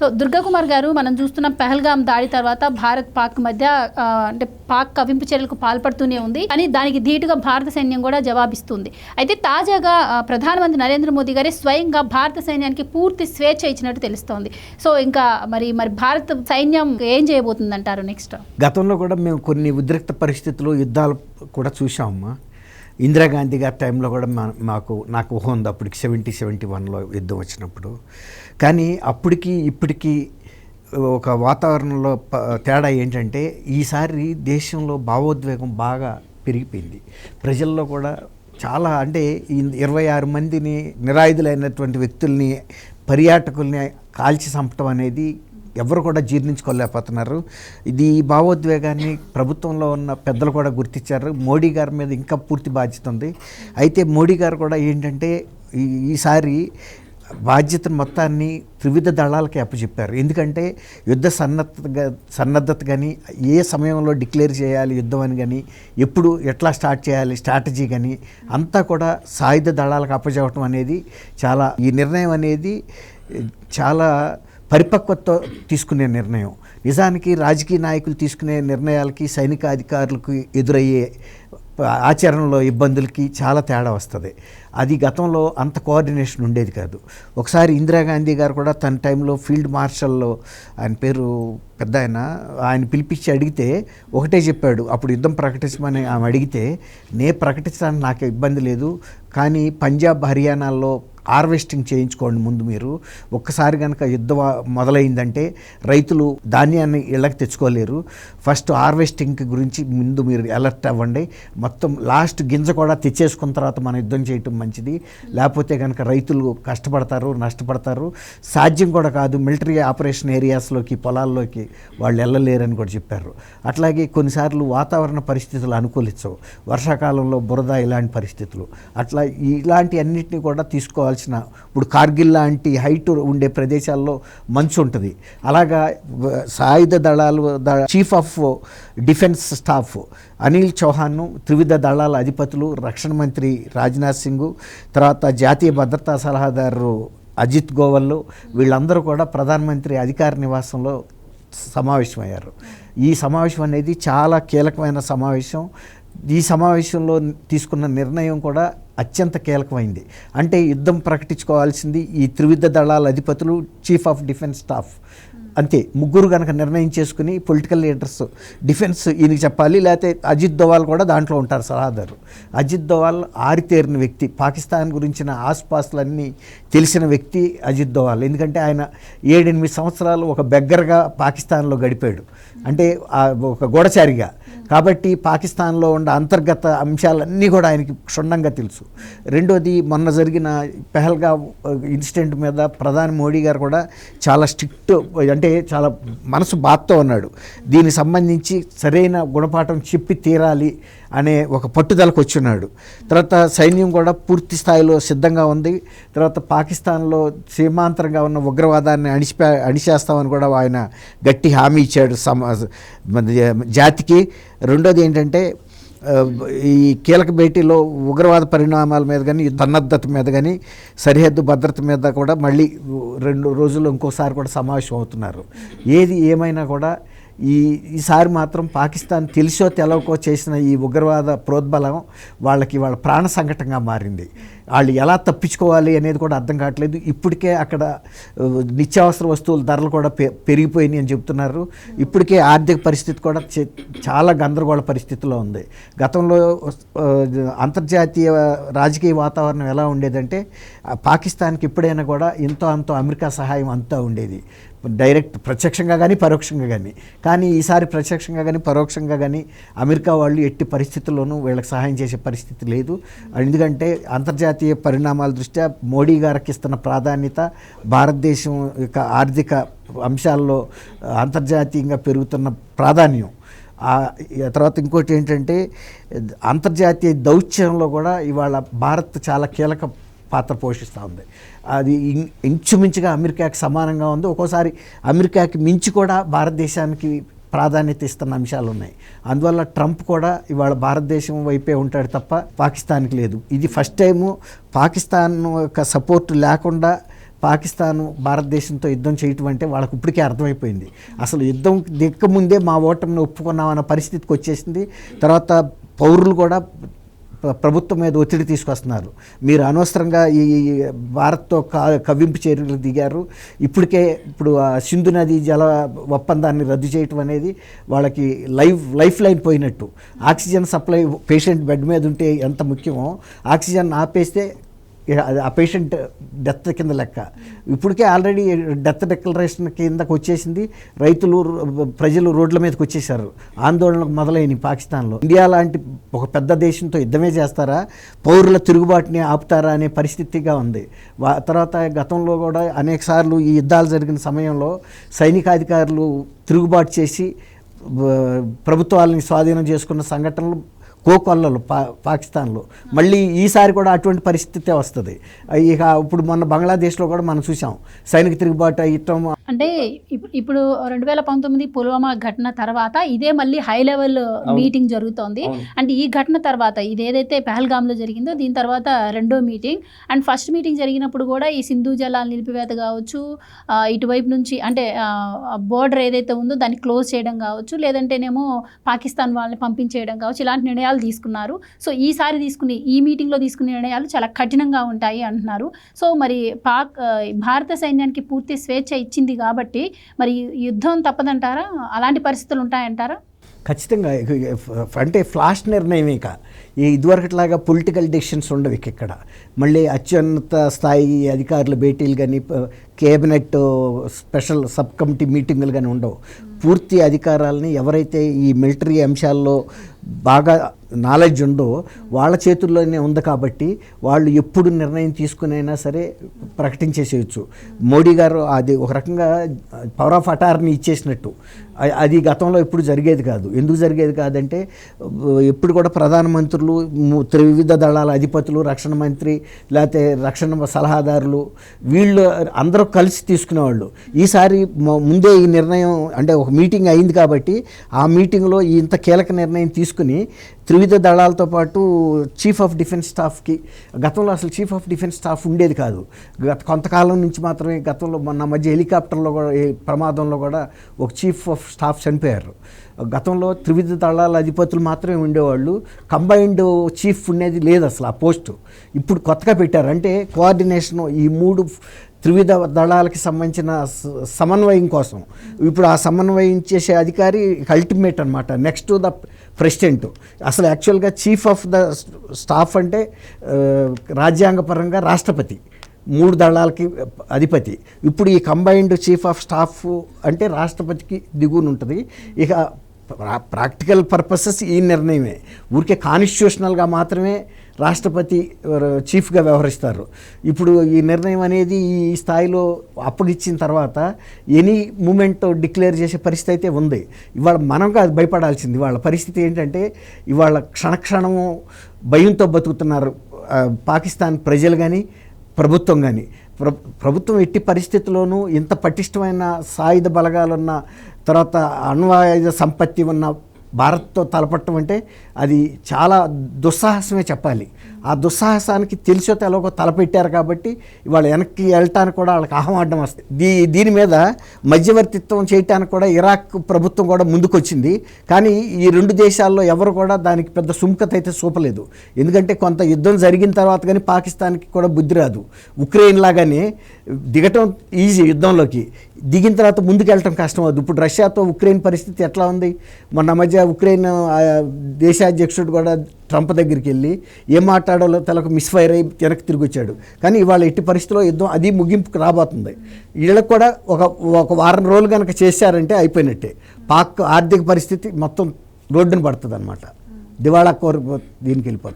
So Durga Kumar గారు మనం చూస్తున్న పెహల్గాం దాడి తర్వాత భారత్ పాక్ మధ్య అంటే పాక్ కవింపు చర్యలకు పాల్పడుతూనే ఉంది. కానీ దానికి ధీటుగా భారత సైన్యం కూడా జవాబిస్తుంది. అయితే తాజాగా ప్రధానమంత్రి నరేంద్ర మోదీ గారే స్వయంగా భారత సైన్యానికి పూర్తి స్వేచ్ఛ ఇచ్చినట్టు తెలుస్తోంది. సో ఇంకా మరి మరి భారత సైన్యం ఏం చేయబోతుంది అంటారు నెక్స్ట్? గతంలో కూడా మేము కొన్ని ఉద్రిక్త పరిస్థితులు యుద్ధాలు కూడా చూసామమ్మా ఇందిరాగాంధీ గారి టైంలో కూడా మా మాకు నాకు ఊహ ఉంది అప్పటికి సెవెంటీ సెవెంటీ వన్లో యుద్ధం వచ్చినప్పుడు. కానీ అప్పటికి ఇప్పటికీ ఒక వాతావరణంలో ప- తేడా ఏంటంటే ఈసారి దేశంలో భావోద్వేగం బాగా పెరిగిపోయింది. ప్రజల్లో కూడా చాలా అంటే ఈ ఇరవై ఆరు మందిని నిరాయుధులైనటువంటి వ్యక్తుల్ని పర్యాటకుల్ని కాల్చి చంపటం అనేది ఎవరు కూడా జీర్ణించుకోలేకపోతున్నారు. ఇది ఈ భావోద్వేగాన్ని ప్రభుత్వంలో ఉన్న పెద్దలు కూడా గుర్తించారు. మోడీ గారి మీద ఇంకా పూర్తి బాధ్యత ఉంది. అయితే మోడీ గారు కూడా ఏంటంటే ఈ- ఈసారి బాధ్యతను మొత్తాన్ని త్రివిధ దళాలకి అప్పచెప్పారు. ఎందుకంటే యుద్ధ సన్నద్ధత సన్నద్ధత కానీ ఏ సమయంలో డిక్లేర్ చేయాలి యుద్ధం అని కానీ ఎప్పుడు ఎట్లా స్టార్ట్ చేయాలి స్ట్రాటజీ కానీ అంతా కూడా సాయుధ దళాలకు అప్పచెప్పడం అనేది చాలా ఈ నిర్ణయం అనేది చాలా పరిపక్వత తీసుకునే నిర్ణయం. నిజానికి రాజకీయ నాయకులు తీసుకునే నిర్ణయాలకి సైనిక అధికారులకు ఎదురయ్యే ఆచరణలో ఇబ్బందులకి చాలా తేడా వస్తుంది. అది గతంలో అంత కోఆర్డినేషన్ ఉండేది కాదు. ఒకసారి ఇందిరాగాంధీ గారు కూడా తన టైంలో ఫీల్డ్ మార్షల్లో ఆయన పేరు పెద్ద ఆయన ఆయన పిలిపించి అడిగితే ఒకటే చెప్పాడు. అప్పుడు యుద్ధం ప్రకటించమని ఆమె అడిగితే నే ప్రకటించడానికి నాకు ఇబ్బంది లేదు. కానీ పంజాబ్ హర్యానాల్లో హార్వెస్టింగ్ చేయించుకోండి ముందు మీరు. ఒక్కసారి కనుక యుద్ధం మొదలైందంటే రైతులు ధాన్యాన్ని ఇళ్ళకి తెచ్చుకోలేరు. ఫస్ట్ హార్వెస్టింగ్ గురించి ముందు మీరు అలర్ట్ అవ్వండి. మొత్తం లాస్ట్ గింజ కూడా తెచ్చేసుకున్న తర్వాత మనం యుద్ధం చేయటం మంచిది. లేకపోతే కనుక రైతులు కష్టపడతారు నష్టపడతారు. సాధ్యం కూడా కాదు. మిలిటరీ ఆపరేషన్ ఏరియాస్లోకి పొలాల్లోకి వాళ్ళు వెళ్ళలేరని కూడా చెప్పారు. అట్లాగే కొన్నిసార్లు వాతావరణ పరిస్థితులు అనుకూలించవు. వర్షాకాలంలో బురద ఇలాంటి పరిస్థితులు. అట్లా ఇలాంటి అన్నింటినీ కూడా ఉండాల్సిన ఇప్పుడు కార్గిల్ లాంటి హైట్ ఉండే ప్రదేశాల్లో మంచు ఉంటుంది. అలాగా సాయుధ దళాలు chief of defence staff Anil Chauhan త్రివిధ దళాల అధిపతులు రక్షణ మంత్రి రాజ్నాథ్ సింగ్ తర్వాత జాతీయ భద్రతా సలహాదారు అజిత్ గోవల్ వీళ్ళందరూ కూడా ప్రధానమంత్రి అధికార నివాసంలో సమావేశమయ్యారు. ఈ సమావేశం అనేది చాలా కీలకమైన సమావేశం. ఈ సమావేశంలో తీసుకున్న నిర్ణయం కూడా అత్యంత కీలకమైంది. అంటే యుద్ధం ప్రకటించుకోవాల్సింది ఈ త్రివిధ దళాల అధిపతులు చీఫ్ ఆఫ్ డిఫెన్స్ స్టాఫ్ అంతే ముగ్గురు కనుక నిర్ణయం చేసుకుని పొలిటికల్ లీడర్స్ డిఫెన్స్ ఈయనకి చెప్పాలి లేకపోతే అజిత్ దోవాల్ కూడా దాంట్లో ఉంటారు సలహాదారు. అజిత్ దోవాల్ ఆరితేరిన వ్యక్తి పాకిస్తాన్ గురించిన ఆస్పాస్తులన్నీ తెలిసిన వ్యక్తి అజిత్ దోవాల్. ఎందుకంటే ఆయన ఏడెనిమిది సంవత్సరాలు ఒక బెగ్గరగా పాకిస్తాన్లో గడిపాడు. అంటే ఒక గూఢచారిగా కాబట్టి పాకిస్తాన్లో ఉన్న అంతర్గత అంశాలన్నీ కూడా ఆయనకి క్షుణ్ణంగా తెలుసు. రెండోది మొన్న జరిగిన పెహల్గా ఇన్సిడెంట్ మీద ప్రధాని మోడీ గారు కూడా చాలా స్ట్రిక్ట్ అంటే చాలా మనసు బాధతో ఉన్నాడు. దీనికి సంబంధించి సరైన గుణపాఠం చెప్పి తీరాలి అనే ఒక పట్టుదలకు వచ్చున్నాడు తర్వాత సైన్యం కూడా పూర్తి స్థాయిలో సిద్ధంగా ఉంది. తర్వాత పాకిస్తాన్లో సీమాంతరంగా ఉన్న ఉగ్రవాదాన్ని అణిచిపే అణిచేస్తామని కూడా ఆయన గట్టి హామీ ఇచ్చాడు సమ జాతికి. రెండోది ఏంటంటే ఈ కీలక భేటీలో ఉగ్రవాద పరిణామాల మీద కానీ సన్నద్ధత మీద కానీ సరిహద్దు భద్రత మీద కూడా మళ్ళీ రెండు రోజులు ఇంకోసారి కూడా సమావేశం అవుతున్నారు. ఏది ఏమైనా కూడా ఈ ఈసారి మాత్రం పాకిస్తాన్ తెలిసో తెలవకో చేసిన ఈ ఉగ్రవాద ప్రోద్బలం వాళ్ళకి వాళ్ళ ప్రాణ సంకటంగా మారింది. వాళ్ళు ఎలా తప్పించుకోవాలి అనేది కూడా అర్థం కావట్లేదు. ఇప్పటికే అక్కడ నిత్యావసర వస్తువుల ధరలు కూడా పె పెరిగిపోయినాయి అని చెప్తున్నారు. ఇప్పటికే ఆర్థిక పరిస్థితి కూడా చే- చాలా గందరగోళ పరిస్థితిలో ఉంది. గతంలో అంతర్జాతీయ రాజకీయ వాతావరణం ఎలా ఉండేదంటే పాకిస్తాన్కి ఎప్పుడైనా కూడా ఎంతో అంతో అమెరికా సహాయం అంతా ఉండేది. డైరెక్ట్ ప్రత్యక్షంగా కానీ పరోక్షంగా కానీ కానీ ఈసారి ప్రత్యక్షంగా కానీ పరోక్షంగా కానీ అమెరికా వాళ్ళు ఎట్టి పరిస్థితుల్లోనూ వీళ్ళకి సహాయం చేసే పరిస్థితి లేదు. ఎందుకంటే అంతర్జాతీయ పరిణామాల దృష్ట్యా మోడీ గారికి ఇస్తున్న ప్రాధాన్యత భారతదేశం యొక్క ఆర్థిక అంశాల్లో అంతర్జాతీయంగా పెరుగుతున్న ప్రాధాన్యం. తర్వాత ఇంకోటి ఏంటంటే అంతర్జాతీయ దౌత్యంలో కూడా ఇవాళ భారత్ చాలా కీలక పాత్ర పోషిస్తూ ఉంది. అది ఇంచుమించుగా అమెరికాకి సమానంగా ఉంది. ఒక్కోసారి అమెరికాకి మించి కూడా భారతదేశానికి ప్రాధాన్యత ఇస్తున్న అంశాలు ఉన్నాయి. అందువల్ల ట్రంప్ కూడా ఇవాళ భారతదేశం వైపే ఉంటాడు తప్ప పాకిస్తాన్కి లేదు. ఇది ఫస్ట్ టైము పాకిస్తాన్ యొక్క సపోర్ట్ లేకుండా పాకిస్తాన్ భారతదేశంతో యుద్ధం చేయటం అంటే వాళ్ళకి ఇప్పటికే అర్థమైపోయింది. అసలు యుద్ధం దిక్క ముందే మా ఓటమిని ఒప్పుకున్నామన్న పరిస్థితికి వచ్చేసింది. తర్వాత పౌరులు కూడా ప్రభుత్వం మీద ఒత్తిడి తీసుకొస్తున్నారు. మీరు అనవసరంగా ఈ భారత్తో కవ్వింపు చర్యలు దిగారు. ఇప్పటికే ఇప్పుడు ఆ సింధు నది జల ఒప్పందాన్ని రద్దు చేయటం అనేది వాళ్ళకి లైఫ్ లైఫ్ లైన్ పోయినట్టు. ఆక్సిజన్ సప్లై పేషెంట్ బెడ్ మీద ఉంటే ఎంత ముఖ్యమో ఆక్సిజన్ ఆపేస్తే ఆ పేషెంట్ డెత్ కింద లెక్క. ఇప్పటికే ఆల్రెడీ డెత్ డిక్లరేషన్ కిందకు వచ్చేసింది. రైతులు ప్రజలు రోడ్ల మీదకి వచ్చేసారు ఆందోళనకు మొదలైనవి పాకిస్తాన్లో. ఇండియా లాంటి ఒక పెద్ద దేశంతో యుద్ధమే చేస్తారా? పౌరుల తిరుగుబాటుని ఆపుతారా అనే పరిస్థితిగా ఉంది. తర్వాత గతంలో కూడా అనేక సార్లు ఈ యుద్ధాలు జరిగిన సమయంలో సైనికాధికారులు తిరుగుబాటు చేసి ప్రభుత్వాలని స్వాధీనం చేసుకున్న సంఘటనలు కోకొల్లలు పా పాకిస్తాన్లో. మళ్ళీ ఈసారి కూడా అటువంటి పరిస్థితే వస్తుంది. ఇక ఇప్పుడు మొన్న బంగ్లాదేశ్లో కూడా మనం చూసాం సైనిక తిరుగుబాటు అయ్యటం అంటే ఇప్- ఇప్పుడు రెండు వేల పంతొమ్మిది పుల్వామా ఘటన తర్వాత ఇదే మళ్ళీ హై లెవెల్ మీటింగ్ జరుగుతోంది. అంటే ఈ ఘటన తర్వాత ఇది ఏదైతే పహల్గామ్లో జరిగిందో దీని తర్వాత రెండో మీటింగ్. అండ్ ఫస్ట్ మీటింగ్ జరిగినప్పుడు కూడా ఈ సింధు జలాల నిలిపివేత కావచ్చు ఇటువైపు నుంచి అంటే బోర్డర్ ఏదైతే ఉందో దాన్ని క్లోజ్ చేయడం కావచ్చు లేదంటేనేమో పాకిస్తాన్ వాళ్ళని పంపించేయడం కావచ్చు ఇలాంటి నిర్ణయాలు తీసుకున్నారు. సో ఈసారి తీసుకునే ఈ మీటింగ్లో తీసుకునే నిర్ణయాలు చాలా కఠినంగా ఉంటాయి అంటున్నారు. సో మరి పాక్ భారత సైన్యానికి పూర్తి స్వేచ్ఛ ఇచ్చింది కాబట్టి మరి యుద్ధం తప్పదంటారా? అలాంటి పరిస్థితులు ఉంటాయంటారా? ఖచ్చితంగా. అంటే ఫ్లాష్ నిర్ణయం ఇక. ఈ ఇదివరకట్లాగా పొలిటికల్ డెసిషన్స్ ఉండవు ఇక ఇక్కడ. మళ్ళీ అత్యున్నత స్థాయి అధికారుల భేటీలు కానీ కేబినెట్ స్పెషల్ సబ్ కమిటీ మీటింగులు కానీ ఉండవు. పూర్తి అధికారాలని ఎవరైతే ఈ మిలిటరీ అంశాల్లో బాగా నాలెడ్జ్ ఉందో వాళ్ళ చేతుల్లోనే ఉంది కాబట్టి వాళ్ళు ఎప్పుడు నిర్ణయం తీసుకునైనా సరే ప్రకటించేసేయచ్చు. మోడీ గారు అది ఒక రకంగా పవర్ ఆఫ్ అటార్నీ ఇచ్చేసినట్టు. అది గతంలో ఎప్పుడు జరిగేది కాదు. ఎందుకు జరిగేది కాదంటే ఎప్పుడు కూడా ప్రధానమంత్రులు త్రివిధ దళాల అధిపతులు రక్షణ మంత్రి లేకపోతే రక్షణ సలహాదారులు వీళ్ళు అందరూ కలిసి తీసుకునేవాళ్ళు. ఈసారి ముందే ఈ నిర్ణయం అంటే ఒక మీటింగ్ అయింది కాబట్టి ఆ మీటింగ్లో ఇంత కీలక నిర్ణయం తీసుకుని త్రివిధ దళాలతో పాటు చీఫ్ ఆఫ్ డిఫెన్స్ స్టాఫ్కి గతంలో అసలు చీఫ్ ఆఫ్ డిఫెన్స్ స్టాఫ్ ఉండేది కాదు. గత కొంతకాలం నుంచి మాత్రమే గతంలో మొన్న మధ్య హెలికాప్టర్లో కూడా ప్రమాదంలో కూడా ఒక చీఫ్ ఆఫ్ స్టాఫ్ చనిపోయారు. గతంలో త్రివిధ దళాల అధిపతులు మాత్రమే ఉండేవాళ్ళు. కంబైన్డ్ చీఫ్ ఉండేది లేదు అసలు ఆ పోస్టు. ఇప్పుడు కొత్తగా పెట్టారు. అంటే కోఆర్డినేషన్ ఈ మూడు త్రివిధ దళాలకి సంబంధించిన స- సమన్వయం కోసం. ఇప్పుడు ఆ సమన్వయం చేసే అధికారి అల్టిమేట్ అనమాట నెక్స్ట్ ద ప్రెసిడెంట్. అసలు యాక్చువల్గా చీఫ్ ఆఫ్ ద స్టాఫ్ అంటే రాజ్యాంగపరంగా రాష్ట్రపతి. మూడు దళాలకి అధిపతి. ఇప్పుడు ఈ కంబైన్డ్ చీఫ్ ఆఫ్ స్టాఫ్ అంటే రాష్ట్రపతికి దిగువన ఉంటుంది. ఇక ప్రా- ప్రాక్టికల్ పర్పసెస్ ఈ నిర్ణయమే. ఊరికే కాన్స్టిట్యూషనల్గా మాత్రమే రాష్ట్రపతి చీఫ్గా వ్యవహరిస్తారు. ఇప్పుడు ఈ నిర్ణయం అనేది ఈ స్థాయిలో అప్పగిచ్చిన తర్వాత ఎనీ మూమెంట్ డిక్లేర్ చేసే పరిస్థితి అయితే ఉంది. ఇవాళ మనం కాదు భయపడాల్సింది. వాళ్ళ పరిస్థితి ఏంటంటే ఇవాళ క్షణక్షణము భయంతో బతుకుతున్నారు పాకిస్తాన్ ప్రజలు కానీ ప్రభుత్వం కానీ ప్ర ప్రభుత్వం ఎట్టి పరిస్థితుల్లోనూ ఇంత పటిష్టమైన సాయుధ బలగాలున్న తర్వాత అణ్వాయుధ సంపత్తి ఉన్న భారత్తో తలపట్టడం అంటే అది చాలా దుస్సాహసమే చెప్పాలి. ఆ దుస్సాహసానికి తెలిసో తెలవకో తలపెట్టారు కాబట్టి ఇవాళ వెనక్కి వెళ్ళటానికి కూడా వాళ్ళకి ఆహ్వానం వస్తుంది దీ దీని మీద మధ్యవర్తిత్వం చేయటానికి కూడా ఇరాక్ ప్రభుత్వం కూడా ముందుకొచ్చింది. కానీ ఈ రెండు దేశాల్లో ఎవరు కూడా దానికి పెద్ద సుముఖత అయితే చూపలేదు. ఎందుకంటే కొంత యుద్ధం జరిగిన తర్వాత కానీ పాకిస్తాన్కి కూడా బుద్ధి రాదు. ఉక్రెయిన్ లాగానే దిగటం ఈజీ యుద్ధంలోకి. దిగిన తర్వాత ముందుకు వెళ్ళటం కష్టం అవుతుంది ఇప్పుడు రష్యాతో ఉక్రెయిన్ పరిస్థితి ఎట్లా ఉంది? మొన్న మధ్య ఉక్రెయిన్ దేశాధ్యక్షుడు కూడా ట్రంప్ దగ్గరికి వెళ్ళి ఏం మాట్లాడాలో తలకు మిస్ఫైర్ అయ్యి వెనక్కి తిరిగి వచ్చాడు. కానీ ఇవాళ ఎట్టి పరిస్థితిలో యుద్ధం అది ముగింపుకు రాబోతుంది. వీళ్ళకి కూడా ఒక ఒక వారం రోజులు కనుక చేశారంటే అయిపోయినట్టే. పాక్ ఆర్థిక పరిస్థితి మొత్తం రోడ్డున పడుతుంది అనమాట దివాళా కోరి దీనికి వెళ్ళిపోతుంది.